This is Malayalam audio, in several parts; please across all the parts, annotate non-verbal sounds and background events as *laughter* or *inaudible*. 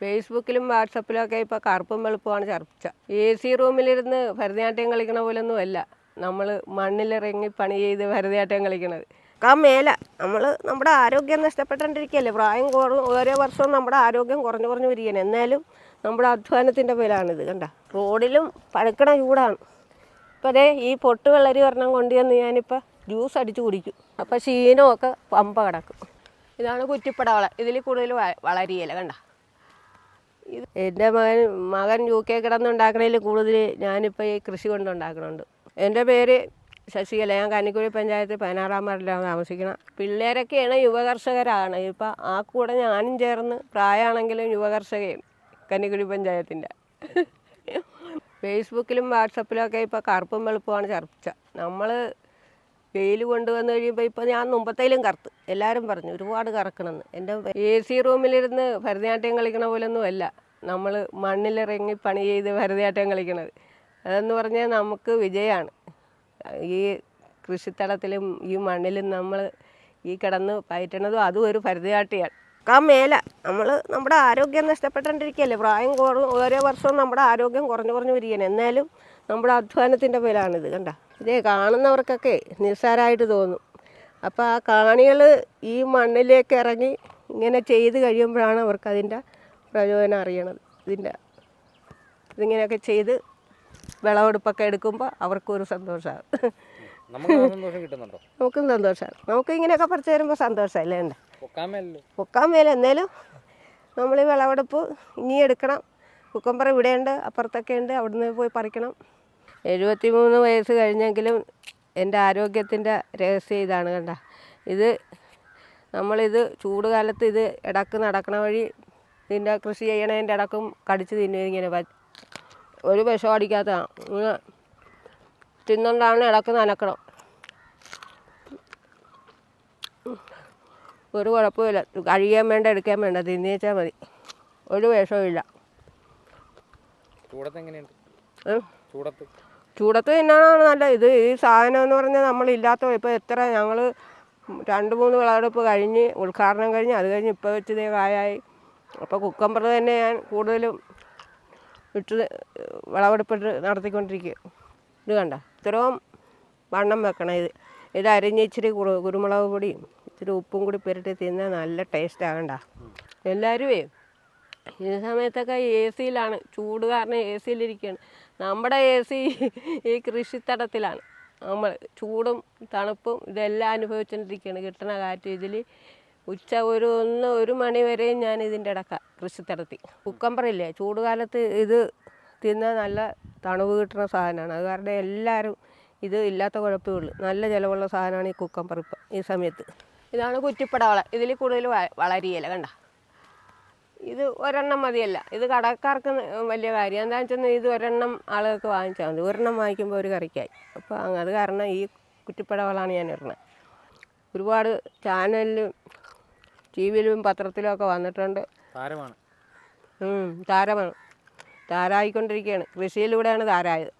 ഫേസ്ബുക്കിലും വാട്സപ്പിലും ഒക്കെ ഇപ്പോൾ കറുപ്പും വെളുപ്പുമാണ് ചർച്ച. എ സി റൂമിലിരുന്ന് ഭരതനാട്യം കളിക്കണ പോലൊന്നും അല്ല. നമ്മൾ മണ്ണിലിറങ്ങി പണി ചെയ്ത് ഭരതനാട്യം കളിക്കണത്. ആ മേല. നമ്മൾ നമ്മുടെ ആരോഗ്യം നഷ്ടപ്പെട്ടുകൊണ്ടിരിക്കുകയല്ലേ? പ്രായം കുറവ് ഓരോ വർഷവും നമ്മുടെ ആരോഗ്യം കുറഞ്ഞു കുറഞ്ഞു വരികയാണ്. എന്നാലും നമ്മുടെ അധ്വാനത്തിന്റെ പേരാണിത് കണ്ട? റോഡിലും പഴുക്കണ ചൂടാണ്. ഇപ്പോൾ ദേ ഈ പൊട്ട് വെള്ളരി ഒരെണ്ണം കൊണ്ടുവന്ന് ഞാനിപ്പോൾ ജ്യൂസ് അടിച്ച് കുടിക്കും. അപ്പോൾ ക്ഷീണമൊക്കെ പമ്പ കിടക്കും. ഇതാണ് കുറ്റിപ്പടവള. ഇതിൽ കൂടുതൽ വളരിയില്ല കണ്ട? എന്റെ മകൻ മകൻ യു കെ കിടന്നുണ്ടാക്കണതിൽ കൂടുതൽ ഞാനിപ്പോൾ ഈ കൃഷി കൊണ്ടുണ്ടാക്കണുണ്ട്. എന്റെ പേര് ശശികല. ഞാൻ കന്നിക്കുഴി പഞ്ചായത്ത് പതിനാറാം വാർഡിലാണ് താമസിക്കണം. പിള്ളേരൊക്കെയാണ് യുവകർഷകരാണ്. ഇപ്പം ആ കൂടെ ഞാനും ചേർന്ന് പ്രായമാണെങ്കിലും യുവകർഷകയും കന്നിക്കുഴി പഞ്ചായത്തിന്റെ. *laughs* ഫേസ്ബുക്കിലും വാട്സപ്പിലും ഒക്കെ ഇപ്പോൾ കറുപ്പും വെളുപ്പുമാണ് ചർച്ച. നമ്മൾ വെയിൽ കൊണ്ടുവന്ന് കഴിയുമ്പോൾ ഇപ്പോൾ ഞാൻ മുമ്പത്തേലും കറുത്ത്. എല്ലാവരും പറഞ്ഞു ഒരുപാട് കറക്കണമെന്ന്. എന്റെ എ സി റൂമിലിരുന്ന് ഭരതനാട്യം കളിക്കണ പോലൊന്നും അല്ല. നമ്മൾ മണ്ണിലിറങ്ങി പണി ചെയ്ത് ഭരതനാട്യം കളിക്കണത്. അതെന്ന് പറഞ്ഞാൽ നമുക്ക് വിജയമാണ് ഈ കൃഷിത്തടത്തിലും ഈ മണ്ണിലും നമ്മൾ ഈ കിടന്ന് പയറ്റണതും അതും ഒരു ഭരതനാട്യമാണ് ആ മേല നമ്മൾ നമ്മുടെ ആരോഗ്യം നഷ്ടപ്പെട്ടുകൊണ്ടിരിക്കുകയല്ലേ? പ്രായം കുറവ് ഓരോ വർഷവും നമ്മുടെ ആരോഗ്യം കുറഞ്ഞു കുറഞ്ഞു വരികയാണ്. എന്നാലും നമ്മുടെ അധ്വാനത്തിന്റെ പേരാണിത് കണ്ട? ഇതേ കാണുന്നവർക്കൊക്കെ നിസ്സാരമായിട്ട് തോന്നും. അപ്പോൾ ആ കാണികൾ ഈ മണ്ണിലേക്ക് ഇറങ്ങി ഇങ്ങനെ ചെയ്ത് കഴിയുമ്പോഴാണ് അവർക്ക് അതിന്റെ പ്രയോജനം അറിയണത്. ഇതിന്റെ ഇതിങ്ങനെയൊക്കെ ചെയ്ത് വിളവെടുപ്പൊക്കെ എടുക്കുമ്പോൾ അവർക്കൊരു ഒരു സന്തോഷമാണ്. നമുക്ക് സന്തോഷമാണ്. നമുക്ക് ഇങ്ങനെയൊക്കെ പറിച്ചു തരുമ്പോൾ സന്തോഷമല്ലേ? ഉണ്ട് പൊക്കാമല്ലോ പൊക്കാൻ മേലെ എന്നേലും നമ്മൾ ഈ വിളവെടുപ്പ് ഇനി എടുക്കണം. കുക്കമ്പർ ഇവിടെയുണ്ട് അപ്പുറത്തൊക്കെ ഉണ്ട് അവിടുന്ന് പോയി പറിക്കണം. എഴുപത്തി മൂന്ന് വയസ്സ് കഴിഞ്ഞെങ്കിലും എന്റെ ആരോഗ്യത്തിന്റെ രഹസ്യം ഇതാണ് കണ്ട. ഇത് നമ്മളിത് ചൂട് കാലത്ത് ഇത് ഇടയ്ക്ക് നടക്കണ വഴി ഇതിന്റെ കൃഷി ചെയ്യണതിന്റെ ഇടക്കും കടിച്ച് തിന്നും ഇങ്ങനെ. ഒരു വിഷം അടിക്കാത്തതാണ് ഇങ്ങനെ തിന്നുകൊണ്ടാണ് ഇടയ്ക്ക് നനക്കണം. ഒരു കുഴപ്പമില്ല കഴിയാൻ വേണ്ട എടുക്കാൻ വേണ്ട തിന്നേച്ചാൽ മതി. ഒരു വിഷവും ഇല്ല ചൂടത്ത് എങ്ങനെയുണ്ട്? ചൂടത്ത്. ചൂടത്ത് തിന്നാനാണ് നല്ല ഇത് ഈ സാധനം എന്ന് പറഞ്ഞാൽ നമ്മളില്ലാത്ത ഇപ്പോൾ എത്ര ഞങ്ങൾ രണ്ട് മൂന്ന് വിളവെടുപ്പ് കഴിഞ്ഞ് ഉദ്ഘാടനം കഴിഞ്ഞ് അത് കഴിഞ്ഞ് ഇപ്പോൾ വെച്ച് ഇതേ കായായി. അപ്പോൾ കുക്കമ്പർ തന്നെ ഞാൻ കൂടുതലും ഇട്ട് വിളവെടുപ്പിട്ട് നടത്തിക്കൊണ്ടിരിക്കുക. ഇത് കണ്ട? ഇത്രയും വണ്ണം വെക്കണം ഇത്. ഇത് അരിഞ്ഞ് ഇച്ചിരി കുരുമുളക് പൊടിയും ഇച്ചിരി ഉപ്പും കൂടി പുരട്ടി തിന്നാൽ നല്ല ടേസ്റ്റ് ആകണ്ട എല്ലാവരുമേ ഈ സമയത്തൊക്കെ എ സിയിലാണ് ചൂട് കാരണം എ സിയിലിരിക്കുകയാണ് നമ്മുടെ എ സി ഈ കൃഷിത്തടത്തിലാണ്. നമ്മൾ ചൂടും തണുപ്പും ഇതെല്ലാം അനുഭവിച്ചുകൊണ്ടിരിക്കുകയാണ് കിട്ടണ കാറ്റ് ഇതിൽ ഉച്ച ഒരു ഒന്ന് ഒരു മണി വരെയും ഞാൻ ഇതിന്റെ ഇടക്ക കൃഷിത്തടത്തി കുക്കമ്പറില്ലേ ചൂട് കാലത്ത് ഇത് തിന്നാൽ നല്ല തണുവ് കിട്ടുന്ന സാധനമാണ്. അത് കാരണം എല്ലാവരും ഇത് ഇല്ലാത്ത കുഴപ്പമേ ഉള്ളൂ. നല്ല ചിലവുള്ള സാധനമാണ് ഈ കുക്കമ്പറിപ്പം ഈ സമയത്ത്. ഇതാണ് കുറ്റിപ്പടവള. ഇതിൽ കൂടുതൽ വളരിയില്ല വളരിയില കണ്ട? ഇത് ഒരെണ്ണം മതിയല്ല. ഇത് കടക്കാർക്ക് വലിയ കാര്യം. എന്താണെന്ന് വെച്ചാൽ ഇത് ഒരെണ്ണം ആളുകൾക്ക് വാങ്ങിച്ചാൽ മതി. ഒരെണ്ണം വാങ്ങിക്കുമ്പോൾ ഒരു കറിക്കായി. അപ്പോൾ അത് കാരണം ഈ കുറ്റിപ്പടവളാണ് ഞാൻ ഇടുന്നത് ഒരുപാട് ചാനലിലും ടി വിയിലും പത്രത്തിലും ഒക്കെ വന്നിട്ടുണ്ട്. താരമാണ്. താരമാണ്. താരായിക്കൊണ്ടിരിക്കുകയാണ് കൃഷിയിലൂടെയാണ് താരായത്.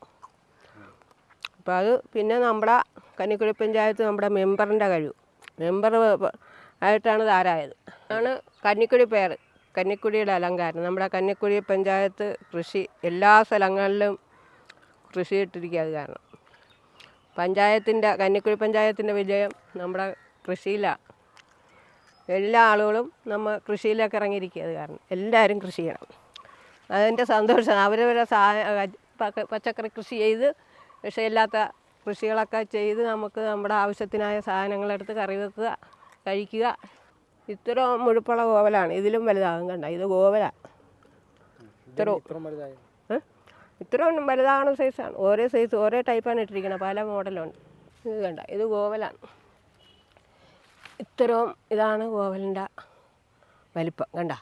അപ്പോൾ അത് പിന്നെ നമ്മുടെ കന്നിക്കുഴി പഞ്ചായത്ത് നമ്മുടെ മെമ്പറിന്റെ കഴിവ്. മെമ്പർ ആയിട്ടാണ് താരായത്. ആണ് കന്നിക്കുഴി പേര്. കന്നിക്കുഴിയുടെ അലങ്കാരം. നമ്മുടെ കന്നിക്കുഴി പഞ്ചായത്ത് കൃഷി എല്ലാ സ്ഥലങ്ങളിലും കൃഷി ഇട്ടിരിക്കുക അത് കാരണം. പഞ്ചായത്തിന്റെ കന്നിക്കുഴി പഞ്ചായത്തിന്റെ വിജയം നമ്മുടെ കൃഷിയിലാണ് എല്ലാ ആളുകളും നമ്മൾ കൃഷിയിലേക്ക് ഇറങ്ങിയിരിക്കുക അത് കാരണം. എല്ലാവരും കൃഷി ചെയ്യണം. അതിന്റെ സന്തോഷം. അവരവരെ പച്ചക്കറി കൃഷി ചെയ്ത് വിഷയില്ലാത്ത കൃഷികളൊക്കെ ചെയ്ത് നമുക്ക് നമ്മുടെ ആവശ്യത്തിനായ സാധനങ്ങളെടുത്ത് കറി വെക്കുക കഴിക്കുക. ഇത്ര മുഴുപ്പുള്ള ഗോവലാണ് ഇതിലും വലുതാകും കണ്ട. ഇത് ഗോവല ഇത്ര ഇത്ര വലുതാകുന്ന സൈസാണ് ഓരോ സൈസ് ഓരോ ടൈപ്പാണ് ഇട്ടിരിക്കുന്നത് പല മോഡലുണ്ട് ഇത് കണ്ട. ഇത് ഗോവലാണ് ഇത്രയും ഇതാണ് ഗോവലിന്റെ വലിപ്പം. കണ്ട?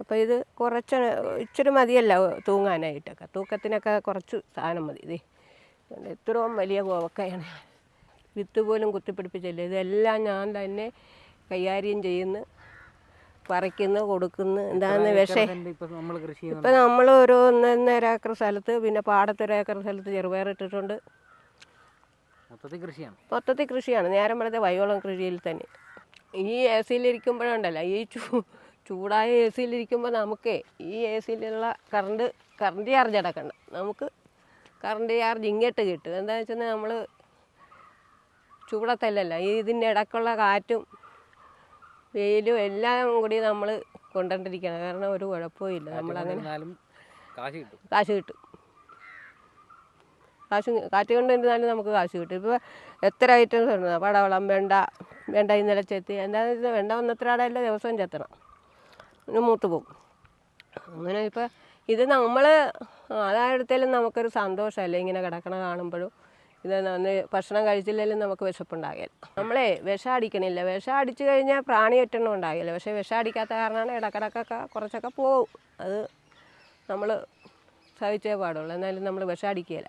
അപ്പോൾ ഇത് കുറച്ച് ഇച്ചിരി മതിയല്ല തൂങ്ങാനായിട്ടൊക്കെ. തൂക്കത്തിനൊക്കെ കുറച്ച് സാധനം മതി. ഇത് കണ്ടോ, ഇത്രയും വലിയ ഗോവക്കയാണ് വിത്ത് പോലും കുത്തിപ്പിടിപ്പിച്ചില്ല. ഇതെല്ലാം ഞാൻ തന്നെ കൈകാര്യം ചെയ്യുന്ന പറിക്കുന്നു കൊടുക്കുന്നു. എന്താന്ന് പക്ഷേ ഇപ്പൊ നമ്മൾ ഒരു ഒന്നൊന്നര ഏക്കർ സ്ഥലത്ത് പിന്നെ പാടത്തൊരു ഏക്കർ സ്ഥലത്ത് ചെറുപയർ ഇട്ടിട്ടുണ്ട്. മൊത്തത്തിൽ കൃഷിയാണ്. മൊത്തത്തിൽ കൃഷിയാണ്. നേരം വളരെ വയോളം കൃഷിയിൽ തന്നെ. ഈ എ സിയിലിരിക്കുമ്പോഴുണ്ടല്ലോ ഈ ചൂ ചൂടായ എ സിയിലിരിക്കുമ്പോൾ നമുക്ക് ഈ എ സിയിലുള്ള കറണ്ട് കറണ്ട് ചാർജ് അടക്കണ്ട. നമുക്ക് കറണ്ട് ചാർജ് ഇങ്ങോട്ട് കിട്ടും. എന്താണെന്ന് വെച്ചാൽ നമ്മൾ ചൂടത്തല്ലല്ല ഈ ഇതിന്റെ ഇടയ്ക്കുള്ള കാറ്റും വെയിലും എല്ലാം കൂടി നമ്മൾ കൊണ്ടുകൊണ്ടിരിക്കണം കാരണം ഒരു കുഴപ്പവും ഇല്ല. നമ്മളങ്ങനെ കാശ് കിട്ടും. കാശ് കാറ്റ് കൊണ്ടിരുന്നാലും നമുക്ക് കാശ് കിട്ടും. ഇപ്പോൾ എത്ര ഐറ്റംസ് ഉണ്ട്? പടവളം വെണ്ട വെണ്ട ഇന്നലെ ചെത്തി. എന്താണെന്ന് വെച്ചാൽ വെണ്ട ഒന്നത്രാടല്ല ദിവസവും ചെത്തണം. പിന്നെ മൂത്ത് പോകും അങ്ങനെ ഇപ്പോൾ ഇത് നമ്മൾ അതായിടത്തേലും നമുക്കൊരു സന്തോഷമല്ലേ ഇങ്ങനെ കിടക്കണ കാണുമ്പോഴും. ഇത് ഭക്ഷണം കഴിച്ചില്ലെങ്കിലും നമുക്ക് വിശപ്പുണ്ടാകില്ല. നമ്മളെ വിഷം അടിക്കണില്ല വിഷം അടിച്ചു കഴിഞ്ഞാൽ പ്രാണി ഒറ്റെണ്ണം ഉണ്ടാകില്ല. പക്ഷേ വിഷം അടിക്കാത്ത കാരണമാണ് ഇടക്കിടക്കൊക്കെ കുറച്ചൊക്കെ പോവും അത് നമ്മൾ സഹിച്ചേ പാടുള്ളൂ. എന്നാലും നമ്മൾ വിഷം അടിക്കുകയില്ല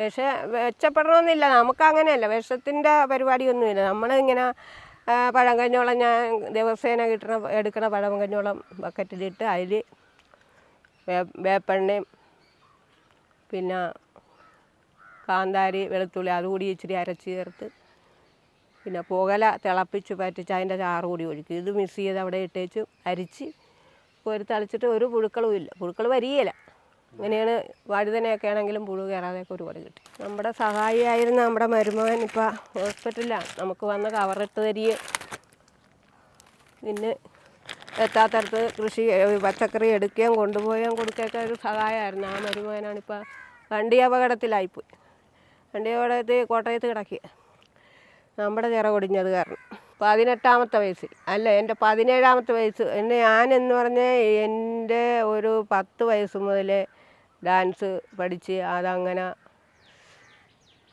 വിഷം മെച്ചപ്പെടണമെന്നില്ല നമുക്ക് അങ്ങനെയല്ല വിഷത്തിന്റെ പരിപാടിയൊന്നുമില്ല. നമ്മളിങ്ങനെ പഴം കഞ്ഞോളം ഞാൻ ദിവസേന കിട്ടണ എടുക്കണ പഴം കഞ്ഞോളം ബക്കറ്റിലിട്ട് അതിൽ വേ വേപ്പെണ്ണയും പിന്നെ കാന്താരി വെളുത്തുള്ളി അതുകൂടി ഇച്ചിരി അരച്ച് ചേർത്ത് പിന്നെ പുകല തിളപ്പിച്ച് പറ്റിച്ച് അതിന്റെ ചാറ് കൂടി ഒഴിക്കും. ഇത് മിക്സ് ചെയ്ത് അവിടെ ഇട്ടേച്ച് അരിച്ച് ഒരു തളിച്ചിട്ട് ഒരു പുഴുക്കളും ഇല്ല. പുഴുക്കൾ വരികയില്ല. അങ്ങനെയാണ് വഴുതനയൊക്കെ ആണെങ്കിലും പുഴു കയറാതെയൊക്കെ ഒരുപാട് കിട്ടി. നമ്മുടെ സഹായിയായിരുന്ന നമ്മുടെ മരുമകൻ ഇപ്പോൾ ഹോസ്പിറ്റലിലാണ്. നമുക്ക് വന്ന് കവറിട്ട് തരിക പിന്നെ എത്താത്തടത്ത് കൃഷി പച്ചക്കറി എടുക്കുകയും കൊണ്ടുപോവുകയും കൊടുക്കുകയൊക്കെ ഒരു സഹായമായിരുന്നു. ആ മരുമകനാണിപ്പോൾ വണ്ടി അപകടത്തിലായിപ്പോയി. വണ്ടി ഇത് കോട്ടയത്ത് കിടക്കി. നമ്മുടെ ചിറ കൊടിഞ്ഞത് കാരണം. പതിനെട്ടാമത്തെ വയസ്സിൽ. അല്ല എന്റെ പതിനേഴാമത്തെ വയസ്സ്. എന്നെ ഞാൻ എന്ന് പറഞ്ഞാൽ എന്റെ ഒരു പത്ത് വയസ്സ് മുതൽ ഡാൻസ് പഠിച്ച് അതങ്ങനെ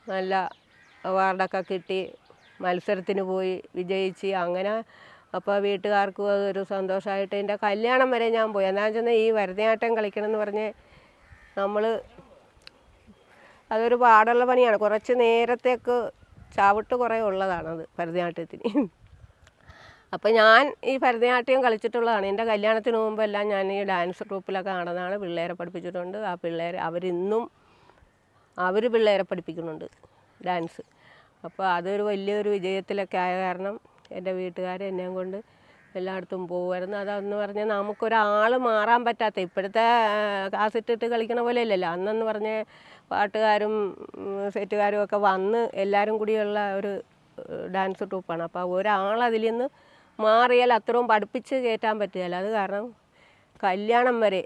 നല്ല അവാർഡൊക്കെ കിട്ടി. മത്സരത്തിന് പോയി വിജയിച്ച് അങ്ങനെ അപ്പോൾ വീട്ടുകാർക്കും അതൊരു സന്തോഷമായിട്ട് എന്റെ കല്യാണം വരെ ഞാൻ പോയി. എന്താണെന്ന് വെച്ചാൽ ഈ ഭരതനാട്യം കളിക്കണം എന്ന് പറഞ്ഞ് നമ്മൾ അതൊരു പാടുള്ള പണിയാണ്. കുറച്ച് നേരത്തേക്ക് ചാവിട്ട് കുറേ ഉള്ളതാണത് ഭരതനാട്യത്തിന്. അപ്പോൾ ഞാൻ ഈ ഭരതനാട്യം കളിച്ചിട്ടുള്ളതാണ്. എന്റെ കല്യാണത്തിന് മുമ്പെല്ലാം ഞാൻ ഈ ഡാൻസ് ഗ്രൂപ്പിലൊക്കെ നടന്നാണ് പിള്ളേരെ പഠിപ്പിച്ചിട്ടുണ്ട്. ആ പിള്ളേർ അവരിന്നും അവർ പിള്ളേരെ പഠിപ്പിക്കുന്നുണ്ട് ഡാൻസ് അപ്പോൾ അതൊരു വലിയൊരു വിജയത്തിലൊക്കെ ആയ കാരണം എന്റെ വീട്ടുകാർ എന്നെയും കൊണ്ട് എല്ലായിടത്തും പോകുമായിരുന്നു അതെന്ന് പറഞ്ഞാൽ നമുക്കൊരാൾ മാറാൻ പറ്റാത്ത ഇപ്പോഴത്തെ കാസറ്റിട്ട് കളിക്കണ പോലെ അല്ലല്ലോ. അന്നെന്ന് പറഞ്ഞ് പാട്ടുകാരും സെറ്റുകാരും ഒക്കെ വന്ന് എല്ലാവരും കൂടിയുള്ള ഒരു ഡാൻസ് ട്രൂപ്പാണ്. അപ്പോൾ ഒരാൾ അതിൽ നിന്ന് മാറിയാൽ അത്രയും പഠിപ്പിച്ച് കയറ്റാൻ പറ്റുകയില്ല. അത് കാരണം കല്യാണം വരെ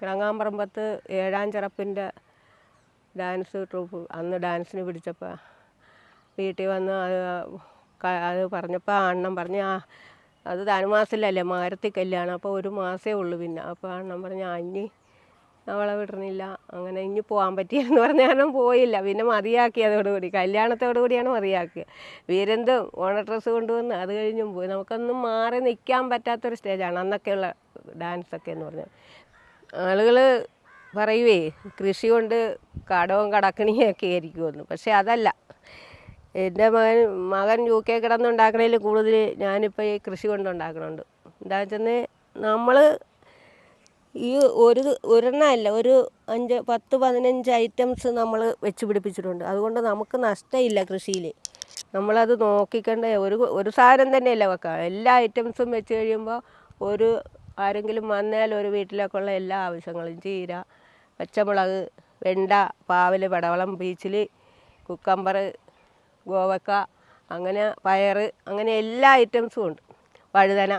കിളങ്ങാമ്പറമ്പത്ത് ഏഴാം ചിറപ്പിന്റെ ഡാൻസ് ട്രൂപ്പ് അന്ന് ഡാൻസിന് പിടിച്ചപ്പോൾ വീട്ടിൽ വന്ന് അത് അത് പറഞ്ഞപ്പോൾ അണ്ണൻ പറഞ്ഞ് ആ അത് ധനുമാസത്തിലല്ലേ മാരത്തി കല്യാണം. അപ്പോൾ ഒരു മാസേ ഉള്ളൂ പിന്നെ. അപ്പോൾ അണ്ണൻ പറഞ്ഞ ആ അവളെ വിടണില്ല. അങ്ങനെ ഇനി പോകാൻ പറ്റിയെന്ന് പറഞ്ഞ കാരണം പോയില്ല. പിന്നെ മതിയാക്കി അതോടുകൂടി കല്യാണത്തോടു കൂടിയാണ് മതിയാക്കിയത് വീരന്തും ഓണ ഡ്രസ്സ് കൊണ്ടുവന്ന് അത് കഴിഞ്ഞും പോയി. നമുക്കൊന്നും മാറി നിൽക്കാൻ പറ്റാത്തൊരു സ്റ്റേജാണ് അന്നൊക്കെയുള്ള ഡാൻസൊക്കെ എന്ന് പറഞ്ഞാൽ. ആളുകൾ പറയുവേ കൃഷി കൊണ്ട് കടവും കടക്കണിയൊക്കെ ആയിരിക്കുമെന്ന്. പക്ഷേ അതല്ല. എന്റെ മകൻ മകൻ യു കെ കിടന്നുണ്ടാക്കണതിൽ കൂടുതൽ ഞാനിപ്പോൾ ഈ കൃഷി കൊണ്ടുണ്ടാക്കണുണ്ട്. എന്താ വെച്ചാൽ നമ്മൾ ഈ ഒരു ഒരെണ്ണമല്ല ഒരു അഞ്ച് പത്ത് പതിനഞ്ച് ഐറ്റംസ് നമ്മൾ വെച്ച് പിടിപ്പിച്ചിട്ടുണ്ട്. അതുകൊണ്ട് നമുക്ക് നഷ്ടമില്ല കൃഷിയിൽ നമ്മളത് നോക്കിക്കണ്ട ഒരു ഒരു സാധനം തന്നെയല്ല വെക്കുക എല്ലാ ഐറ്റംസും വെച്ച് കഴിയുമ്പോൾ ഒരു ആരെങ്കിലും വന്നാൽ ഒരു വീട്ടിലേക്കുള്ള എല്ലാ ആവശ്യങ്ങളും ചീര പച്ചമുളക് വെണ്ട പാവൽ പടവളം ബീച്ചിൽ കുക്കമ്പർ ഗോവക്ക അങ്ങനെ പയർ അങ്ങനെ എല്ലാ ഐറ്റംസും ഉണ്ട്. വഴുതന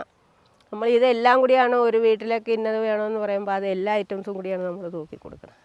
നമ്മൾ ഇതെല്ലാം കൂടിയാണ് ഒരു വീട്ടിലേക്ക് ഇന്നത് വേണമെന്ന് പറയുമ്പോൾ അത് എല്ലാ ഐറ്റംസും കൂടിയാണ് നമ്മൾ തൂക്കി കൊടുക്കുന്നത്